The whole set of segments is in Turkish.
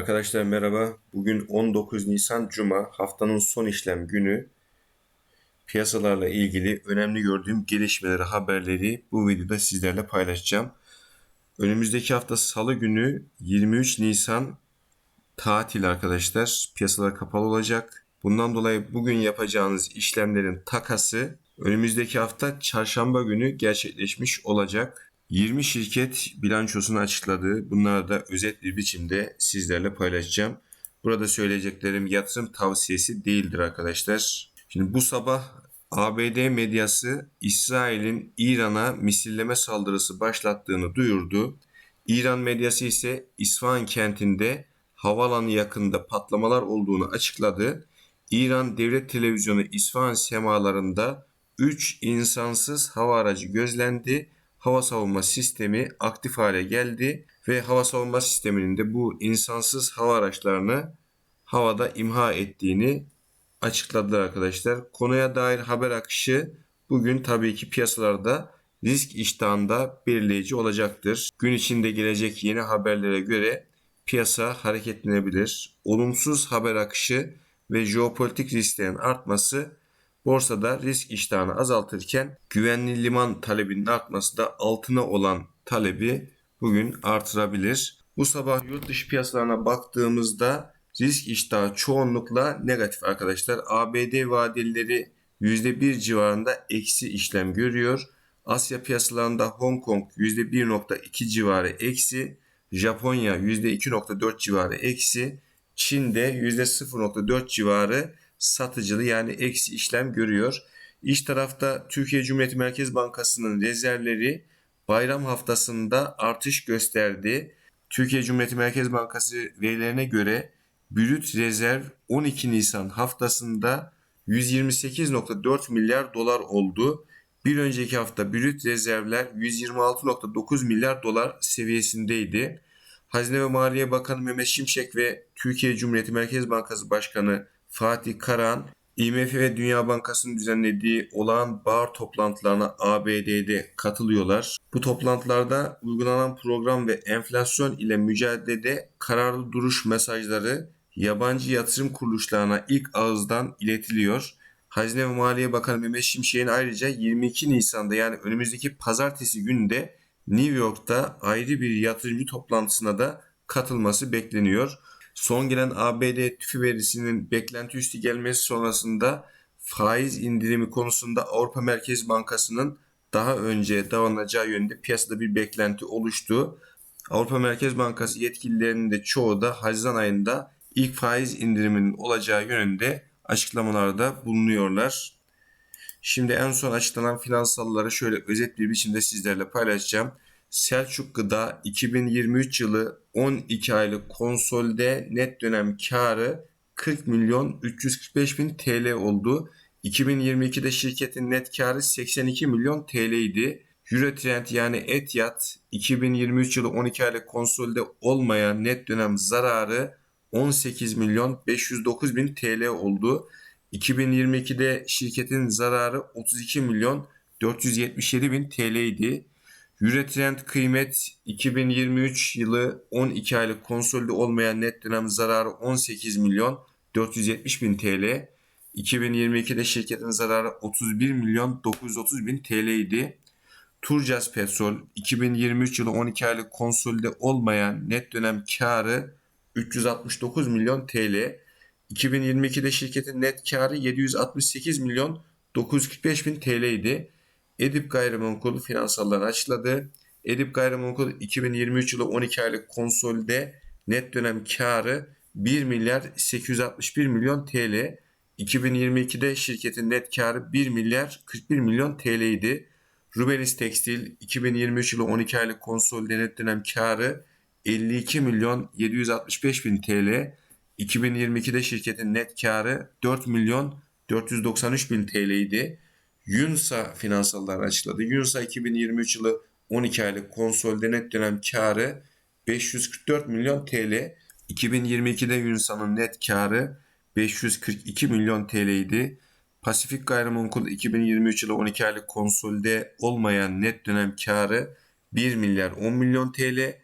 Arkadaşlar merhaba. Bugün 19 Nisan Cuma haftanın son işlem günü. Piyasalarla ilgili önemli gördüğüm gelişmeleri, haberleri bu videoda sizlerle paylaşacağım. Önümüzdeki hafta Salı günü 23 Nisan tatil arkadaşlar. Piyasalar kapalı olacak. Bundan dolayı bugün yapacağınız işlemlerin takası önümüzdeki hafta çarşamba günü gerçekleşmiş olacak. 20 şirket bilançosunu açıkladı. Bunları da özet bir biçimde sizlerle paylaşacağım. Burada söyleyeceklerim yatırım tavsiyesi değildir arkadaşlar. Şimdi bu sabah ABD medyası İsrail'in İran'a misilleme saldırısı başlattığını duyurdu. İran medyası ise İsfahan kentinde havalanı yakında patlamalar olduğunu açıkladı. İran devlet televizyonu İsfahan semalarında 3 insansız hava aracı gözlendi hava savunma sistemi aktif hale geldi ve hava savunma sisteminin de bu insansız hava araçlarını havada imha ettiğini açıkladılar arkadaşlar. Konuya dair haber akışı bugün tabii ki piyasalarda risk iştahında belirleyici olacaktır. Gün içinde gelecek yeni haberlere göre piyasa hareketlenebilir. Olumsuz haber akışı ve jeopolitik risklerin artması borsada risk iştahını azaltırken güvenli liman talebinin artması da altına olan talebi bugün artırabilir. Bu sabah yurt dışı piyasalarına baktığımızda risk iştahı çoğunlukla negatif arkadaşlar. ABD vadelileri %1 civarında eksi işlem görüyor. Asya piyasalarında Hong Kong %1.2 civarı eksi, Japonya %2.4 civarı eksi, Çin'de %0.4 civarı satıcılı yani eksi işlem görüyor. İş tarafta Türkiye Cumhuriyeti Merkez Bankası'nın rezervleri bayram haftasında artış gösterdi. Türkiye Cumhuriyeti Merkez Bankası verilerine göre brüt rezerv 12 Nisan haftasında 128.4 milyar dolar oldu. Bir önceki hafta brüt rezervler 126.9 milyar dolar seviyesindeydi. Hazine ve Maliye Bakanı Mehmet Şimşek ve Türkiye Cumhuriyeti Merkez Bankası Başkanı Fatih Karahan, IMF ve Dünya Bankası'nın düzenlediği olağan bağır toplantılarına ABD'de katılıyorlar. Bu toplantılarda uygulanan program ve enflasyon ile mücadelede kararlı duruş mesajları yabancı yatırım kuruluşlarına ilk ağızdan iletiliyor. Hazine ve Maliye Bakanı Mehmet Şimşek'in ayrıca 22 Nisan'da yani önümüzdeki pazartesi gününde New York'ta ayrı bir yatırımcı toplantısına da katılması bekleniyor. Son gelen ABD tüfü verisinin beklenti üstü gelmesi sonrasında faiz indirimi konusunda Avrupa Merkez Bankası'nın daha önce davranacağı yönünde piyasada bir beklenti oluştu. Avrupa Merkez Bankası yetkililerinin de çoğu da Haziran ayında ilk faiz indiriminin olacağı yönünde açıklamalarda bulunuyorlar. Şimdi en son açıklanan finansalları şöyle özet bir biçimde sizlerle paylaşacağım. Selçuk Gıda 2023 yılı 12 aylık konsolde net dönem karı 40 milyon 345 bin TL oldu. 2022'de şirketin net karı 82 milyon TL idi. Eurotrend yani Etihad 2023 yılı 12 aylık konsolde olmayan net dönem zararı 18 milyon 509 bin TL oldu. 2022'de şirketin zararı 32 milyon 477 bin TL idi. Eurotrend kıymet 2023 yılı 12 aylık konsolide olmayan net dönem zararı 18 milyon 470 bin TL. 2022'de şirketin zararı 31 milyon 930 bin TL idi. Turcas Petrol 2023 yılı 12 aylık konsolide olmayan net dönem karı 369 milyon TL. 2022'de şirketin net karı 768 milyon 945 bin TL idi. Edip Gayrimenkul finansallarını açıkladı. Edip Gayrimenkul 2023 yılı 12 aylık konsolde net dönem karı 1 milyar 861 milyon TL. 2022'de şirketin net karı 1 milyar 41 milyon TL idi. Rubelis Tekstil 2023 yılı 12 aylık konsolde net dönem karı 52 milyon 765 bin TL. 2022'de şirketin net karı 4 milyon 493 bin TL idi. Yunsa finansallar açıkladı. Yunsa 2023 yılı 12 aylık konsolide net dönem karı 544 milyon TL. 2022'de Yunsa'nın net karı 542 milyon TL idi. Pasifik Gayrimenkul 2023 yılı 12 aylık konsolide olmayan net dönem karı 1 milyar 10 milyon TL.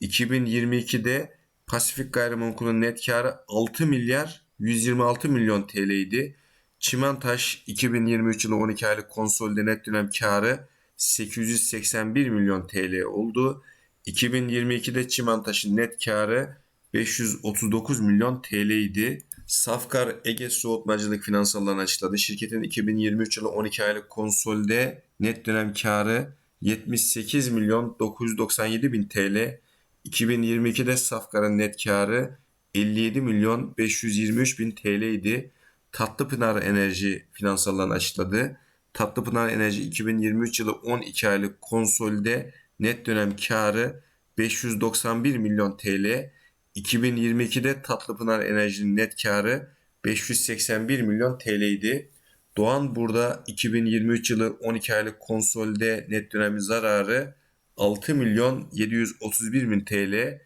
2022'de Pasifik Gayrimenkul'ün net karı 6 milyar 126 milyon TL idi. Çimentaş 2023 yılı 12 aylık konsolide net dönem karı 881 milyon TL oldu. 2022'de Çimentaş'ın net karı 539 milyon TL idi. Safkar Ege Soğutmacılık finansallarını açıkladı. Şirketin 2023 yılı 12 aylık konsolide net dönem karı 78 milyon 997 bin TL. 2022'de Safkar'ın net karı 57 milyon 523 bin TL idi. Tatlıpınar Enerji finansallarını açıkladı. Tatlıpınar Enerji 2023 yılı 12 aylık konsolide net dönem karı 591 milyon TL. 2022'de Tatlıpınar Enerji'nin net karı 581 milyon TL idi. Doğan burada 2023 yılı 12 aylık konsolide net dönemi zararı 6 milyon 731 bin TL.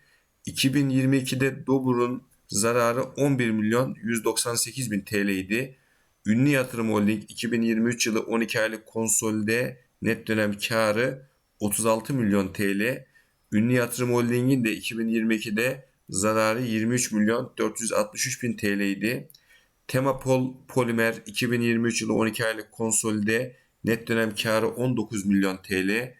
2022'de Dobur'un zararı 11 milyon 198 bin TL idi. Ünlü Yatırım Holding 2023 yılı 12 aylık konsolide net dönem karı 36 milyon TL. Ünlü Yatırım Holding'in de 2022'de zararı 23 milyon 463 bin TL idi. Temapol Polimer 2023 yılı 12 aylık konsolide net dönem karı 19 milyon TL.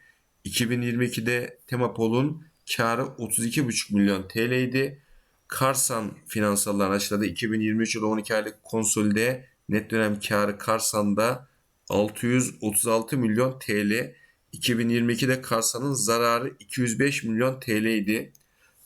2022'de Temapol'un karı 32,5 milyon TL idi. Karsan finansallarını açıkladı. 2023 yılı 12 aylık konsolide net dönem karı Karsan'da 636 milyon TL. 2022'de Karsan'ın zararı 205 milyon TL idi.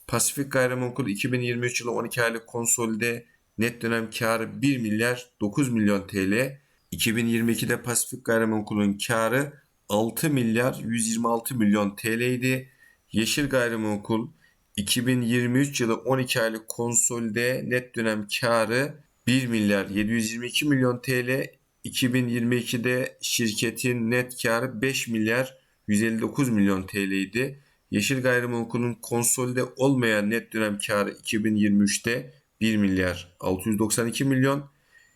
Pasifik Gayrimenkul 2023 yılı 12 aylık konsolide net dönem karı 1 milyar 9 milyon TL. 2022'de Pasifik Gayrimenkul'ün karı 6 milyar 126 milyon TL idi. Yeşil Gayrimenkul 2023 yılı 12 aylık konsolide net dönem karı 1 milyar 722 milyon TL. 2022'de şirketin net karı 5 milyar 159 milyon TL idi. Yeşil Gayrimenkul'ün konsolide olmayan net dönem karı 2023'te 1 milyar 692 milyon.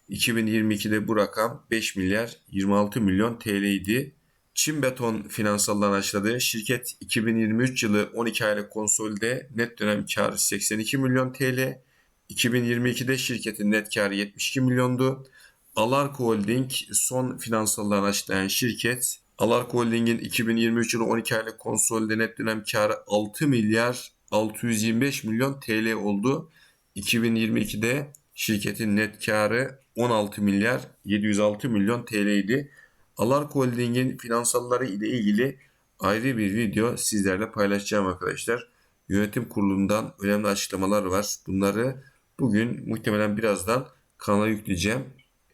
2022'de bu rakam 5 milyar 26 milyon TL idi. Çin Beton finansallarını açıkladı. Şirket 2023 yılı 12 aylık konsolide net dönem karı 82 milyon TL. 2022'de şirketin net karı 72 milyondu. Alarko Holding son finansallarını açıklayan şirket. Alarko Holding'in 2023 yılı 12 aylık konsolide net dönem karı 6 milyar 625 milyon TL oldu. 2022'de şirketin net karı 16 milyar 706 milyon TL idi. Alarko Holding'in finansalları ile ilgili ayrı bir video sizlerle paylaşacağım arkadaşlar. Yönetim kurulundan önemli açıklamalar var. Bunları bugün muhtemelen birazdan kanala yükleyeceğim.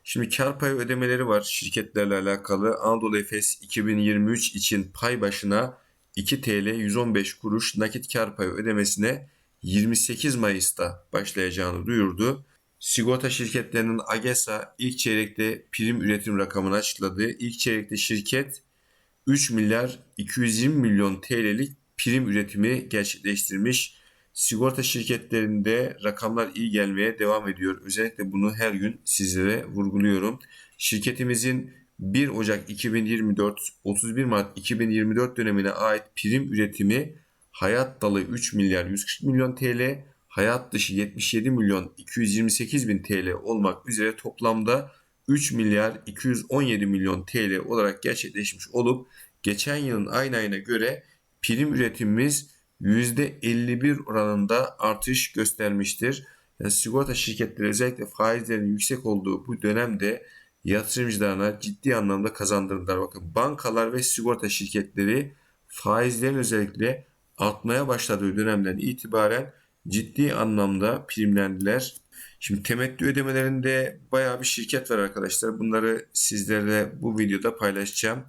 Şimdi kar payı ödemeleri var şirketlerle alakalı. Anadolu Efes 2023 için pay başına 2 TL 115 kuruş nakit kar payı ödemesine 28 Mayıs'ta başlayacağını duyurdu. Sigorta şirketlerinin AGESA ilk çeyrekte prim üretim rakamını açıkladı. İlk çeyrekte şirket 3 milyar 220 milyon TL'lik prim üretimi gerçekleştirmiş. Sigorta şirketlerinde rakamlar iyi gelmeye devam ediyor. Özellikle bunu her gün sizlere vurguluyorum. Şirketimizin 1 Ocak 2024 31 Mart 2024 dönemine ait prim üretimi hayat dalı 3 milyar 140 milyon TL, hayat dışı 77 milyon 228 bin TL olmak üzere toplamda 3 milyar 217 milyon TL olarak gerçekleşmiş olup geçen yılın aynı ayına göre prim üretimimiz %51 oranında artış göstermiştir. Yani sigorta şirketleri özellikle faizlerin yüksek olduğu bu dönemde yatırımcılarına ciddi anlamda kazandırdılar. Bakın bankalar ve sigorta şirketleri faizlerin özellikle artmaya başladığı dönemden itibaren ciddi anlamda primlendiler. Şimdi temettü ödemelerinde bayağı bir şirket var arkadaşlar. Bunları sizlerle bu videoda paylaşacağım.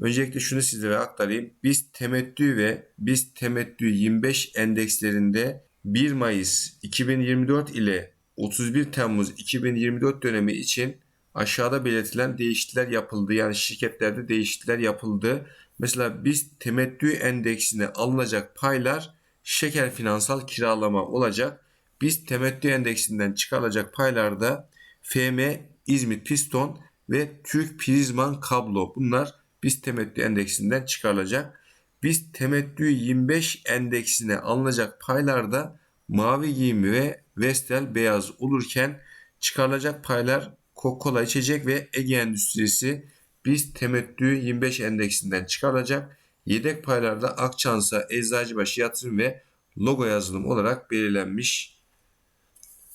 Öncelikle şunu sizlere aktarayım. Biz temettü ve biz temettü 25 endekslerinde 1 Mayıs 2024 ile 31 Temmuz 2024 dönemi için aşağıda belirtilen değişiklikler yapıldı. Yani şirketlerde değişiklikler yapıldı. Mesela biz temettü endeksine alınacak paylar şeker finansal kiralama olacak. Biz temettü endeksinden çıkarılacak paylarda FM, İzmit Piston ve Türk Prizman Kablo bunlar biz temettü endeksinden çıkarılacak. Biz temettü 25 endeksine alınacak paylarda Mavi Giyim ve Vestel Beyaz olurken çıkarılacak paylar Coca-Cola içecek ve Ege Endüstrisi biz temettü 25 endeksinden çıkarılacak. Yedek paylarda Akçansa, Eczacıbaşı Yatırım ve Logo yazılım olarak belirlenmiş.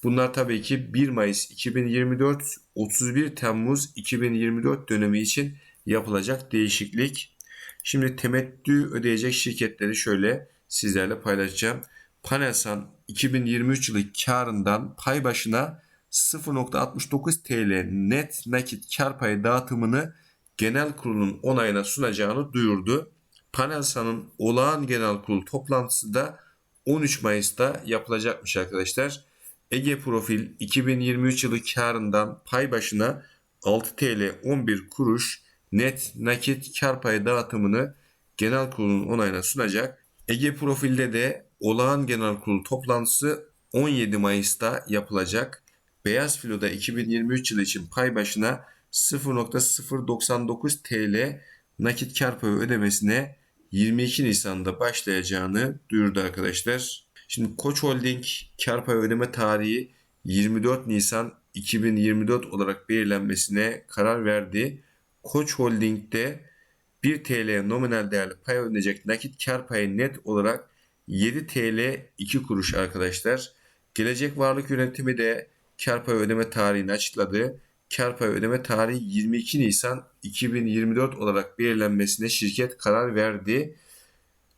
Bunlar tabii ki 1 Mayıs 2024 31 Temmuz 2024 dönemi için yapılacak değişiklik. Şimdi temettü ödeyecek şirketleri şöyle sizlerle paylaşacağım. Panelsan 2023 yılı karından pay başına 0.69 TL net nakit kar payı dağıtımını genel kurulun onayına sunacağını duyurdu. Panelsan'ın olağan genel kurul toplantısı da 13 Mayıs'ta yapılacakmış arkadaşlar. Ege Profil 2023 yılı karından pay başına 6 TL 11 kuruş net nakit kar payı dağıtımını genel kurulun onayına sunacak. Ege Profil'de de olağan genel kurul toplantısı 17 Mayıs'ta yapılacak. Beyaz Filo'da 2023 yılı için pay başına 0.099 TL nakit kar payı ödemesine 22 Nisan'da başlayacağını duyurdu arkadaşlar. Şimdi Koç Holding kar payı ödeme tarihi 24 Nisan 2024 olarak belirlenmesine karar verdi. Koç Holding'de 1 TL nominal değerli pay ödenecek nakit kar payı net olarak 7 TL 2 kuruş arkadaşlar. Gelecek Varlık Yönetimi de kar payı ödeme tarihini açıkladı. Kar payı ödeme tarihi 22 Nisan 2024 olarak belirlenmesine şirket karar verdi.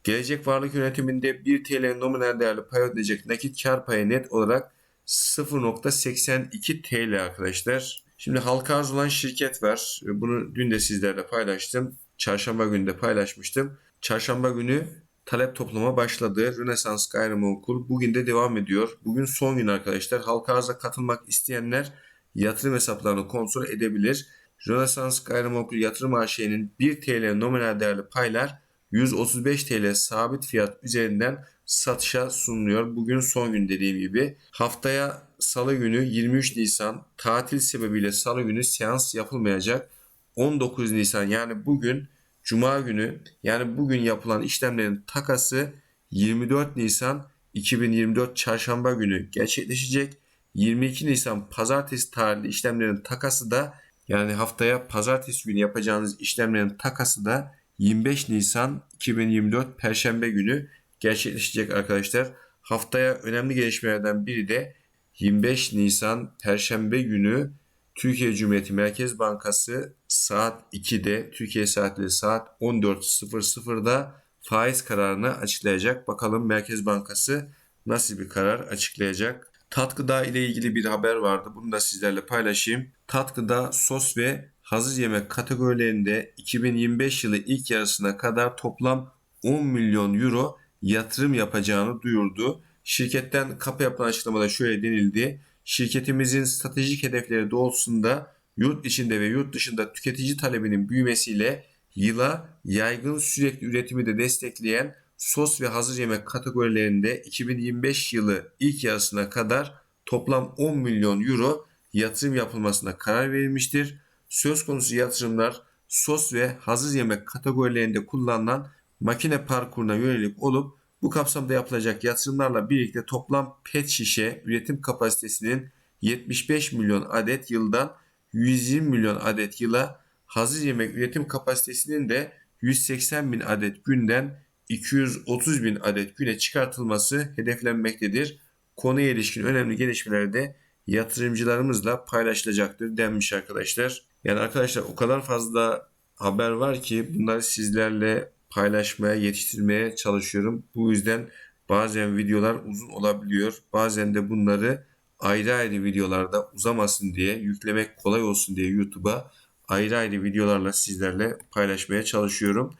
Gelecek Varlık Yönetimi'nde 1 TL nominal değerli pay ödeyecek nakit kar payı net olarak 0.82 TL arkadaşlar. Şimdi halka arz olan şirket var. Bunu dün de sizlerle paylaştım. Çarşamba günü de paylaşmıştım. Çarşamba günü talep toplama başladı. Rönesans Gayrimenkul bugün de devam ediyor. Bugün son gün arkadaşlar. Halka arza katılmak isteyenler yatırım hesaplarını kontrol edebilir. Rönesans Gayrimenkul Yatırım AŞ'nin 1 TL nominal değerli paylar 135 TL sabit fiyat üzerinden satışa sunuluyor. Bugün son gün dediğim gibi. Haftaya salı günü 23 Nisan tatil sebebiyle salı günü seans yapılmayacak. 19 Nisan yani bugün Cuma günü yani bugün yapılan işlemlerin takası 24 Nisan 2024 Çarşamba günü gerçekleşecek. 22 Nisan Pazartesi tarihli işlemlerin takası da yani haftaya Pazartesi günü yapacağınız işlemlerin takası da 25 Nisan 2024 Perşembe günü gerçekleşecek arkadaşlar. Haftaya önemli gelişmelerden biri de 25 Nisan Perşembe günü Türkiye Cumhuriyeti Merkez Bankası saat 2'de Türkiye saatleri saat 14.00'da faiz kararını açıklayacak. Bakalım Merkez Bankası nasıl bir karar açıklayacak. Tatkıda ile ilgili bir haber vardı. Bunu da sizlerle paylaşayım. Tatkıda sos ve hazır yemek kategorilerinde 2025 yılı ilk yarısına kadar toplam 10 milyon euro yatırım yapacağını duyurdu. Şirketten kapı yapılan açıklamada şöyle denildi. Şirketimizin stratejik hedefleri doğrultusunda yurt içinde ve yurt dışında tüketici talebinin büyümesiyle yıla yaygın sürekli üretimi de destekleyen sos ve hazır yemek kategorilerinde 2025 yılı ilk yarısına kadar toplam 10 milyon euro yatırım yapılmasına karar verilmiştir. Söz konusu yatırımlar sos ve hazır yemek kategorilerinde kullanılan makine parkuruna yönelik olup bu kapsamda yapılacak yatırımlarla birlikte toplam pet şişe üretim kapasitesinin 75 milyon adet yıldan 120 milyon adet yıla hazır yemek üretim kapasitesinin de 180 bin adet günden 230 bin adet güne çıkartılması hedeflenmektedir. Konuya ilişkin önemli gelişmeler de yatırımcılarımızla paylaşılacaktır denmiş arkadaşlar. Yani arkadaşlar o kadar fazla haber var ki bunları sizlerle paylaşmaya, yetiştirmeye çalışıyorum. Bu yüzden bazen videolar uzun olabiliyor. Bazen de bunları ayrı ayrı videolarda uzamasın diye, yüklemek kolay olsun diye YouTube'a ayrı ayrı videolarla sizlerle paylaşmaya çalışıyorum.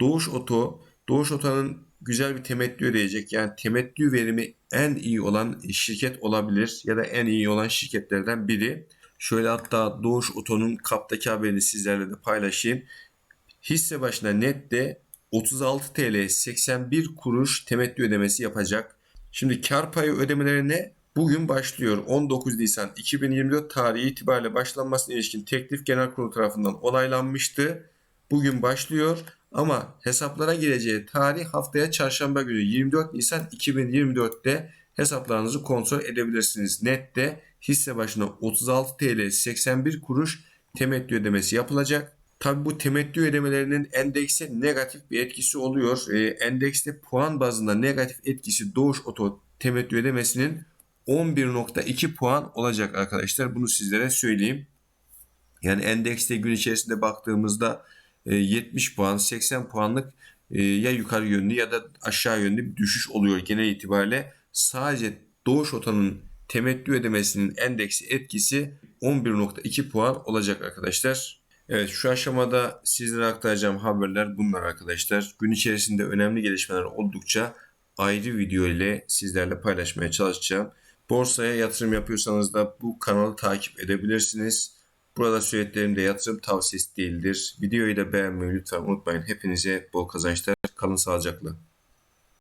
Doğuş Oto, Doğuş Oto'nun güzel bir temettü ödeyecek. Yani temettü verimi en iyi olan şirket olabilir ya da en iyi olan şirketlerden biri. Şöyle hatta Doğuş Oto'nun kaptaki haberini sizlerle de paylaşayım. Hisse başına nette 36 TL 81 kuruş temettü ödemesi yapacak. Şimdi kar payı ödemelerine bugün başlıyor. 19 Nisan 2024 tarihi itibariyle başlanmasına ilişkin teklif genel kurulu tarafından onaylanmıştı. Bugün başlıyor ama hesaplara gireceği tarih haftaya çarşamba günü 24 Nisan 2024'te hesaplarınızı kontrol edebilirsiniz. Nette hisse başına 36 TL 81 kuruş temettü ödemesi yapılacak. Tabi bu temettü ödemelerinin endekse negatif bir etkisi oluyor. Ee, endekste puan bazında negatif etkisi Doğuş Oto temettü ödemesinin 11.2 puan olacak arkadaşlar. Bunu sizlere söyleyeyim. Yani endekste gün içerisinde baktığımızda e, 70 puan, 80 puanlık e, ya yukarı yönlü ya da aşağı yönlü bir düşüş oluyor genel itibariyle. Sadece Doğuş Oto'nun temettü ödemesinin endeksi etkisi 11.2 puan olacak arkadaşlar. Evet şu aşamada sizlere aktaracağım haberler bunlar arkadaşlar. Gün içerisinde önemli gelişmeler oldukça ayrı video ile sizlerle paylaşmaya çalışacağım. Borsaya yatırım yapıyorsanız da bu kanalı takip edebilirsiniz. Burada söylediklerim de yatırım tavsiyesi değildir. Videoyu da beğenmeyi lütfen unutmayın. Hepinize bol kazançlar. Kalın sağlıcakla.